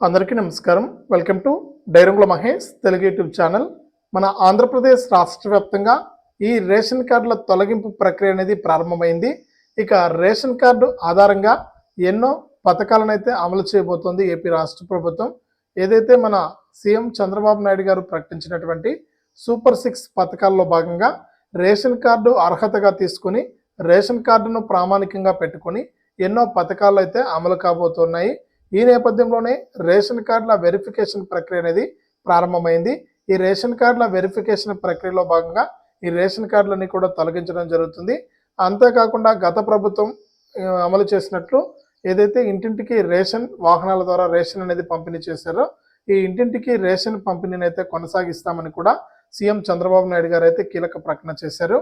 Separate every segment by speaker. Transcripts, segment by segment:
Speaker 1: అందరికీ నమస్కారం. Welcome to Dairangula Mahesh Telugu YouTube channel. మన ఆంధ్రప్రదేశ్ రాష్ట్ర వ్యాప్తంగా ఈ రేషన్ కార్డుల తొలగింపు ప్రక్రియ అనేది ప్రారంభమైంది. ఇక రేషన్ కార్డు ఆధారంగా ఎన్నో పథకాలను అయితే అమలు చేయబోతోంది ఏపీ రాష్ట్ర ప్రభుత్వం. ఏదైతే మన సీఎం చంద్రబాబు నాయుడు గారు ప్రకటించినటువంటి సూపర్ సిక్స్ పథకాల్లో భాగంగా రేషన్ కార్డు అర్హతగా తీసుకుని రేషన్ కార్డును ప్రామాణికంగా పెట్టుకొని ఎన్నో పథకాలు అయితే అమలు కాబోతున్నాయి. ఈ నేపథ్యంలోనే రేషన్ కార్డుల వెరిఫికేషన్ ప్రక్రియ అనేది ప్రారంభమైంది. ఈ రేషన్ కార్డుల వెరిఫికేషన్ ప్రక్రియలో భాగంగా ఈ రేషన్ కార్డులన్నీ కూడా తొలగించడం జరుగుతుంది. అంతేకాకుండా గత ప్రభుత్వం అమలు చేసినట్లు ఏదైతే ఇంటింటికి రేషన్ వాహనాల ద్వారా రేషన్ అనేది పంపిణీ చేశారో ఈ ఇంటింటికి రేషన్ పంపిణీని అయితే కొనసాగిస్తామని కూడా సీఎం చంద్రబాబు నాయుడు గారు అయితే కీలక ప్రకటన చేశారు.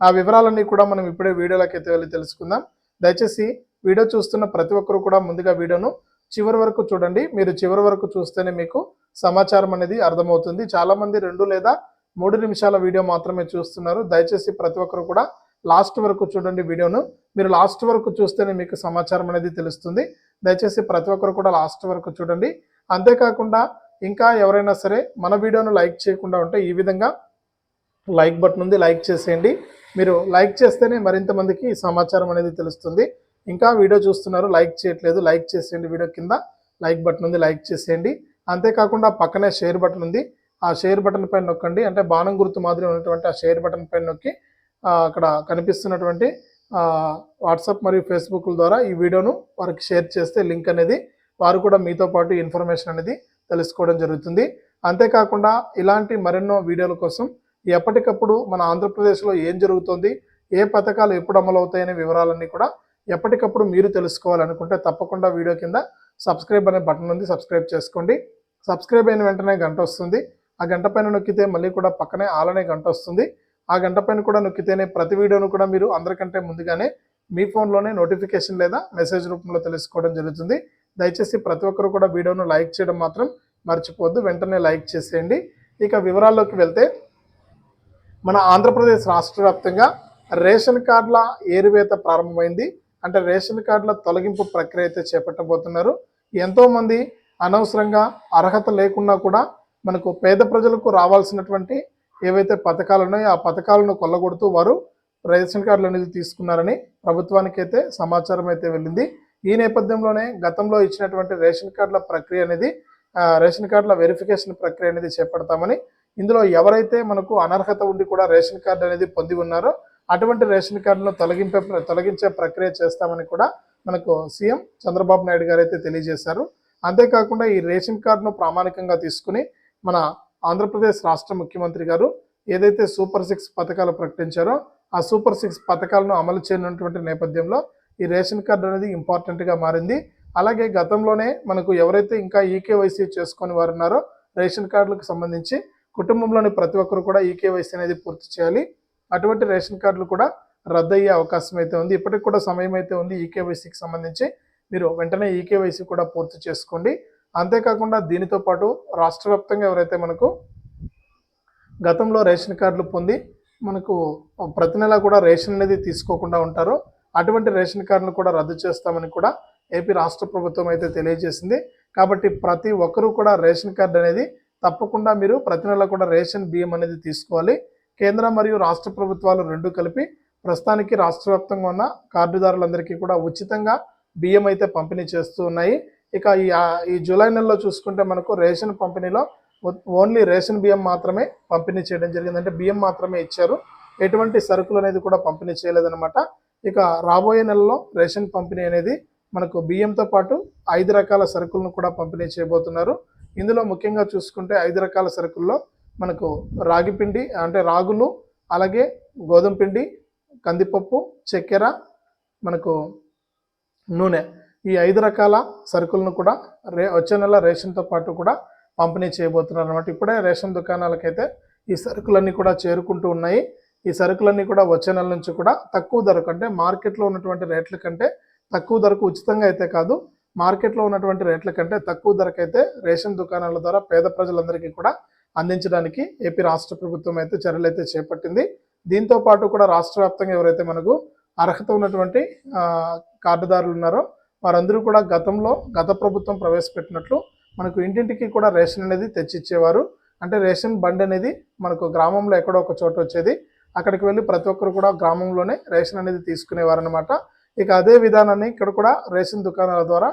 Speaker 1: ఆ వివరాలన్నీ కూడా మనం ఇప్పుడే వీడియోలోకి అయితే వెళ్ళి తెలుసుకుందాం. దయచేసి వీడియో చూస్తున్న ప్రతి ఒక్కరు కూడా ముందుగా వీడియోను చివరి వరకు చూడండి. మీరు చివరి వరకు చూస్తేనే మీకు సమాచారం అనేది అర్థమవుతుంది. చాలా మంది రెండు లేదా మూడు నిమిషాల వీడియో మాత్రమే చూస్తున్నారు. దయచేసి ప్రతి ఒక్కరు కూడా లాస్ట్ వరకు చూడండి వీడియోను. మీరు లాస్ట్ వరకు చూస్తేనే మీకు సమాచారం అనేది తెలుస్తుంది. దయచేసి ప్రతి ఒక్కరు కూడా లాస్ట్ వరకు చూడండి. అంతేకాకుండా ఇంకా ఎవరైనా సరే మన వీడియోను లైక్ చేయకుండా ఉంటే ఈ విధంగా లైక్ బటన్ ఉంది. లైక్ చేసేయండి. మీరు లైక్ చేస్తేనే మరింత మందికి సమాచారం అనేది తెలుస్తుంది. ఇంకా వీడియో చూస్తున్నారు లైక్ చేయట్లేదు లైక్ చేసేయండి వీడియో కింద. లైక్ బటన్ ఉంది లైక్ చేసేయండి. అంతేకాకుండా పక్కనే షేర్ బటన్ ఉంది. ఆ షేర్ బటన్ పైన నొక్కండి. అంటే బాణం గుర్తు మాదిరి ఉన్నటువంటి ఆ షేర్ బటన్ పైన నొక్కి అక్కడ కనిపిస్తున్నటువంటి వాట్సాప్ మరియు ఫేస్బుక్ ద్వారా ఈ వీడియోను వారికి షేర్ చేస్తే లింక్ అనేది వారు కూడా మీతో పాటు ఇన్ఫర్మేషన్ అనేది తెలుసుకోవడం జరుగుతుంది. అంతేకాకుండా ఇలాంటి మరెన్నో వీడియోల కోసం ఎప్పటికప్పుడు మన ఆంధ్రప్రదేశ్లో ఏం జరుగుతుంది ఏ పథకాలు ఎప్పుడు అమలు అవుతాయనే వివరాలన్నీ కూడా ఎప్పటికప్పుడు మీరు తెలుసుకోవాలనుకుంటే తప్పకుండా వీడియో కింద సబ్స్క్రైబ్ అనే బటన్ ఉంది సబ్స్క్రైబ్ చేసుకోండి. సబ్స్క్రైబ్ అయిన వెంటనే గంట వస్తుంది. ఆ గంట పైన నొక్కితే మళ్ళీ కూడా పక్కనే ఆలనే గంట వస్తుంది. ఆ గంట పైన కూడా నొక్కితేనే ప్రతి వీడియోను కూడా మీరు అందరికంటే ముందుగానే మీ ఫోన్లోనే నోటిఫికేషన్ లేదా మెసేజ్ రూపంలో తెలుసుకోవడం జరుగుతుంది. దయచేసి ప్రతి ఒక్కరు కూడా వీడియోను లైక్ చేయడం మాత్రం మర్చిపోవద్దు. వెంటనే లైక్ చేసేయండి. ఇక వివరాల్లోకి వెళ్తే మన ఆంధ్రప్రదేశ్ రాష్ట్ర వ్యాప్తంగా రేషన్ కార్డుల ఏరువేత ప్రారంభమైంది. అంటే రేషన్ కార్డుల తొలగింపు ప్రక్రియ అయితే చేపట్టబోతున్నారు. ఎంతోమంది అనవసరంగా అర్హత లేకున్నా కూడా మనకు పేద ప్రజలకు రావాల్సినటువంటి ఏవైతే పథకాలు ఉన్నాయో ఆ పథకాలను కొల్లగొడుతూ వారు రేషన్ కార్డులు అనేది తీసుకున్నారని ప్రభుత్వానికి అయితే సమాచారం అయితే వెళ్ళింది. ఈ నేపథ్యంలోనే గతంలో ఇచ్చినటువంటి రేషన్ కార్డుల ప్రక్రియ అనేది రేషన్ కార్డుల వెరిఫికేషన్ ప్రక్రియ అనేది చేపడతామని ఇందులో ఎవరైతే మనకు అనర్హత ఉండి కూడా రేషన్ కార్డు అనేది పొంది ఉన్నారో అటువంటి రేషన్ కార్డును తొలగింపే తొలగించే ప్రక్రియ చేస్తామని కూడా మనకు సీఎం చంద్రబాబు నాయుడు గారు అయితే తెలియజేశారు. అంతేకాకుండా ఈ రేషన్ కార్డును ప్రామాణికంగా తీసుకుని మన ఆంధ్రప్రదేశ్ రాష్ట్ర ముఖ్యమంత్రి గారు ఏదైతే సూపర్ సిక్స్ పథకాలు ప్రకటించారో ఆ సూపర్ సిక్స్ పథకాలను అమలు చేయనున్నటువంటి నేపథ్యంలో ఈ రేషన్ కార్డు అనేది ఇంపార్టెంట్గా మారింది. అలాగే గతంలోనే మనకు ఎవరైతే ఇంకా ఈకేవైసీ చేసుకొని వారు ఉన్నారో రేషన్ కార్డులకు సంబంధించి కుటుంబంలోని ప్రతి ఒక్కరు కూడా ఈకేవైసీ అనేది పూర్తి చేయాలి. అటువంటి రేషన్ కార్డులు కూడా రద్దయ్యే అవకాశం అయితే ఉంది. ఇప్పటికి కూడా సమయం అయితే ఉంది ఈకేవైసీకి సంబంధించి. మీరు వెంటనే ఈకేవైసీ కూడా పూర్తి చేసుకోండి. అంతేకాకుండా దీనితో పాటు రాష్ట్ర వ్యాప్తంగా ఎవరైతే మనకు గతంలో రేషన్ కార్డులు పొంది మనకు ప్రతి నెల కూడా రేషన్ అనేది తీసుకోకుండా ఉంటారో అటువంటి రేషన్ కార్డును కూడా రద్దు చేస్తామని కూడా ఏపీ రాష్ట్ర ప్రభుత్వం అయితే తెలియజేసింది. కాబట్టి ప్రతి ఒక్కరూ కూడా రేషన్ కార్డు అనేది తప్పకుండా మీరు ప్రతి నెల కూడా రేషన్ బియ్యం అనేది తీసుకోవాలి. కేంద్ర మరియు రాష్ట్ర ప్రభుత్వాలు రెండు కలిపి ప్రస్తుతానికి రాష్ట్ర వ్యాప్తంగా ఉన్న కార్డుదారులందరికీ కూడా ఉచితంగా బియ్యం అయితే పంపిణీ చేస్తూ ఉన్నాయి. ఇక ఈ ఈ జూలై నెలలో చూసుకుంటే మనకు రేషన్ పంపిణీలో ఓన్లీ రేషన్ బియ్యం మాత్రమే పంపిణీ చేయడం జరిగింది. అంటే బియ్యం మాత్రమే ఇచ్చారు. ఎటువంటి సరుకులు అనేది కూడా పంపిణీ చేయలేదన్నమాట. ఇక రాబోయే నెలలో రేషన్ పంపిణీ అనేది మనకు బియ్యంతో పాటు ఐదు రకాల సరుకులను కూడా పంపిణీ చేయబోతున్నారు. ఇందులో ముఖ్యంగా చూసుకుంటే ఐదు రకాల సరుకుల్లో మనకు రాగి పిండి అంటే రాగులు అలాగే గోధుమ పిండి కందిపప్పు చక్కెర మనకు నూనె. ఈ ఐదు రకాల సరుకులను కూడా రే వచ్చే నెల రేషన్తో పాటు కూడా పంపిణీ చేయబోతున్నారు అనమాట ఇప్పుడే రేషన్ దుకాణాలకైతే ఈ సరుకులన్నీ కూడా చేరుకుంటూ ఉన్నాయి. ఈ సరుకులన్నీ కూడా వచ్చే నెల నుంచి కూడా తక్కువ ధరకు అంటే మార్కెట్లో ఉన్నటువంటి రేట్ల కంటే తక్కువ ధరకు ఉచితంగా అయితే కాదు మార్కెట్లో ఉన్నటువంటి రేట్ల కంటే తక్కువ ధరకైతే రేషన్ దుకాణాల ద్వారా పేద ప్రజలందరికీ కూడా అందించడానికి ఏపీ రాష్ట్ర ప్రభుత్వం అయితే చర్యలు అయితే చేపట్టింది. దీంతో పాటు కూడా రాష్ట్ర వ్యాప్తంగా ఎవరైతే మనకు అర్హత ఉన్నటువంటి కార్డుదారులు ఉన్నారో వారందరూ కూడా గతంలో గత ప్రభుత్వం ప్రవేశపెట్టినట్లు మనకు ఇంటింటికి కూడా రేషన్ అనేది తెచ్చిచ్చేవారు. అంటే రేషన్ బండి అనేది మనకు గ్రామంలో ఎక్కడో ఒక చోట వచ్చేది. అక్కడికి వెళ్ళి ప్రతి ఒక్కరు కూడా గ్రామంలోనే రేషన్ అనేది తీసుకునేవారనమాట ఇక అదే విధానాన్ని ఇక్కడ కూడా రేషన్ దుకాణాల ద్వారా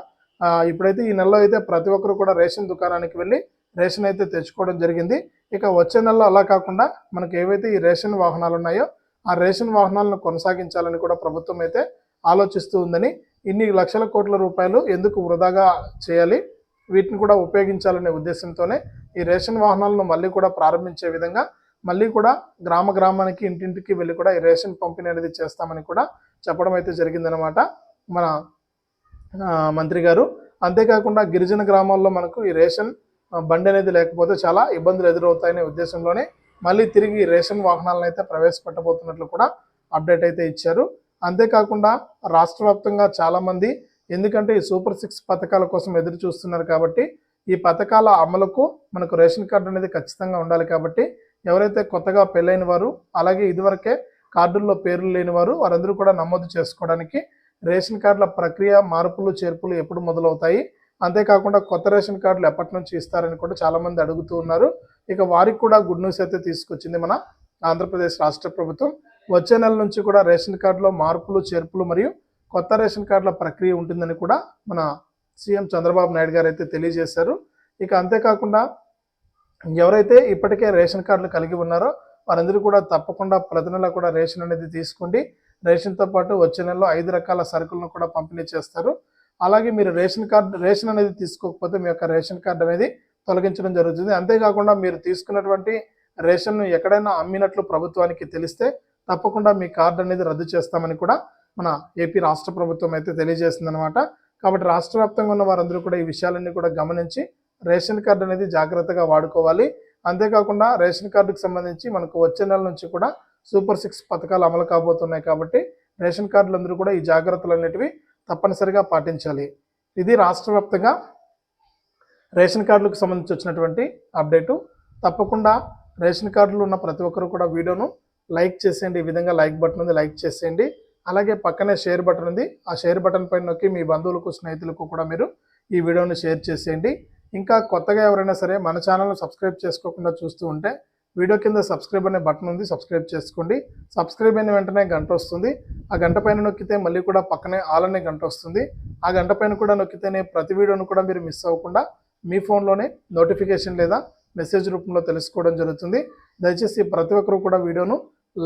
Speaker 1: ఇప్పుడైతే ఈ నెలలో అయితే ప్రతి ఒక్కరు కూడా రేషన్ దుకాణానికి వెళ్ళి రేషన్ అయితే తెచ్చుకోవడం జరిగింది. ఇక వచ్చే నెలలో అలా కాకుండా మనకు ఏవైతే ఈ రేషన్ వాహనాలు ఉన్నాయో ఆ రేషన్ వాహనాలను కొనసాగించాలని కూడా ప్రభుత్వం అయితే ఆలోచిస్తూ ఉందని ఇన్ని లక్షల కోట్ల రూపాయలు ఎందుకు వృధాగా చేయాలి వీటిని కూడా ఉపయోగించాలనే ఉద్దేశంతోనే ఈ రేషన్ వాహనాలను మళ్ళీ కూడా ప్రారంభించే విధంగా మళ్ళీ కూడా గ్రామ గ్రామానికి ఇంటింటికి వెళ్ళి కూడా ఈ రేషన్ పంపిణీ అనేది చేస్తామని కూడా చెప్పడం అయితే జరిగిందనమాట మన మంత్రి గారు. అంతేకాకుండా గిరిజన గ్రామాల్లో మనకు ఈ రేషన్ బండి అనేది లేకపోతే చాలా ఇబ్బందులు ఎదురవుతాయనే ఉద్దేశంలోనే మళ్ళీ తిరిగి రేషన్ వాహనాలను అయితే ప్రవేశపెట్టబోతున్నట్లు కూడా అప్డేట్ అయితే ఇచ్చారు. అంతేకాకుండా రాష్ట్ర వ్యాప్తంగా చాలామంది ఎందుకంటే ఈ సూపర్ సిక్స్ పథకాల కోసం ఎదురు చూస్తున్నారు కాబట్టి ఈ పథకాల అమలుకు మనకు రేషన్ కార్డు అనేది ఖచ్చితంగా ఉండాలి కాబట్టి ఎవరైతే కొత్తగా పెళ్ళైన వారు అలాగే ఇదివరకే కార్డుల్లో పేర్లు లేని వారు వారందరూ కూడా నమోదు చేసుకోవడానికి రేషన్ కార్డుల ప్రక్రియ మార్పులు చేర్పులు ఎప్పుడు మొదలవుతాయి? అంతేకాకుండా కొత్త రేషన్ కార్డులు ఎప్పటి నుంచి ఇస్తారని కూడా చాలామంది అడుగుతూ ఉన్నారు. ఇక వారికి కూడా గుడ్ న్యూస్ అయితే తీసుకొచ్చింది మన ఆంధ్రప్రదేశ్ రాష్ట్ర ప్రభుత్వం. వచ్చే నెల నుంచి కూడా రేషన్ కార్డులో మార్పులు చేర్పులు మరియు కొత్త రేషన్ కార్డుల ప్రక్రియ ఉంటుందని కూడా మన సీఎం చంద్రబాబు నాయుడు గారు అయితే తెలియజేశారు. ఇక అంతేకాకుండా ఎవరైతే ఇప్పటికే రేషన్ కార్డులు కలిగి ఉన్నారో వారందరూ కూడా తప్పకుండా ప్రతి నెల కూడా రేషన్ అనేది తీసుకోండి. రేషన్తో పాటు వచ్చే నెలలో ఐదు రకాల సరుకులను కూడా పంపిణీ చేస్తారు. అలాగే మీరు రేషన్ కార్డు రేషన్ అనేది తీసుకోకపోతే మీ యొక్క రేషన్ కార్డు అనేది తొలగించడం జరుగుతుంది. అంతేకాకుండా మీరు తీసుకున్నటువంటి రేషన్ను ఎక్కడైనా అమ్మినట్లు ప్రభుత్వానికి తెలిస్తే తప్పకుండా మీ కార్డు అనేది రద్దు చేస్తామని కూడా మన ఏపీ రాష్ట్ర ప్రభుత్వం అయితే తెలియజేసిందనమాట. కాబట్టి రాష్ట్ర వ్యాప్తంగా ఉన్న వారందరూ కూడా ఈ విషయాలన్నీ కూడా గమనించి రేషన్ కార్డు అనేది జాగ్రత్తగా వాడుకోవాలి. అంతేకాకుండా రేషన్ కార్డుకు సంబంధించి మనకు వచ్చే నెల నుంచి కూడా సూపర్ సిక్స్ పథకాలు అమలు కాబోతున్నాయి కాబట్టి రేషన్ కార్డులందరూ కూడా ఈ జాగ్రత్తలు అనేటివి తప్పనిసరిగా పాటించాలి. ఇది రాష్ట్ర వ్యాప్తంగా రేషన్ కార్డులకు సంబంధించి వచ్చినటువంటి అప్డేటు. తప్పకుండా రేషన్ కార్డులు ఉన్న ప్రతి ఒక్కరు కూడా వీడియోను లైక్ చేసేయండి. ఈ విధంగా లైక్ బటన్ ఉంది లైక్ చేసేయండి. అలాగే పక్కనే షేర్ బటన్ ఉంది. ఆ షేర్ బటన్ పైన నొక్కి మీ బంధువులకు స్నేహితులకు కూడా మీరు ఈ వీడియోని షేర్ చేసేయండి. ఇంకా కొత్తగా ఎవరైనా సరే మన ఛానల్ను సబ్స్క్రైబ్ చేసుకోకుండా చూస్తూ ఉంటే వీడియో కింద సబ్స్క్రైబ్ అనే బటన్ ఉంది సబ్స్క్రైబ్ చేసుకోండి. సబ్స్క్రైబ్ అయిన వెంటనే గంట వస్తుంది. ఆ గంట పైన నొక్కితే మళ్ళీ కూడా పక్కనే ఆల్ అనే గంట వస్తుంది. ఆ గంట పైన కూడా నొక్కితేనే ప్రతి వీడియోను కూడా మీరు మిస్ అవ్వకుండా మీ ఫోన్లోనే నోటిఫికేషన్ లేదా మెసేజ్ రూపంలో తెలుసుకోవడం జరుగుతుంది. దయచేసి ప్రతి ఒక్కరు కూడా వీడియోను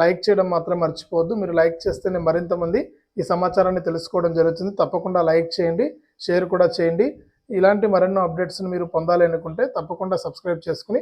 Speaker 1: లైక్ చేయడం మాత్రం మర్చిపోవద్దు. మీరు లైక్ చేస్తేనే మరింత మంది ఈ సమాచారాన్ని తెలుసుకోవడం జరుగుతుంది. తప్పకుండా లైక్ చేయండి షేర్ కూడా చేయండి. ఇలాంటి మరెన్నో అప్డేట్స్ని మీరు పొందాలి అనుకుంటే తప్పకుండా సబ్స్క్రైబ్ చేసుకుని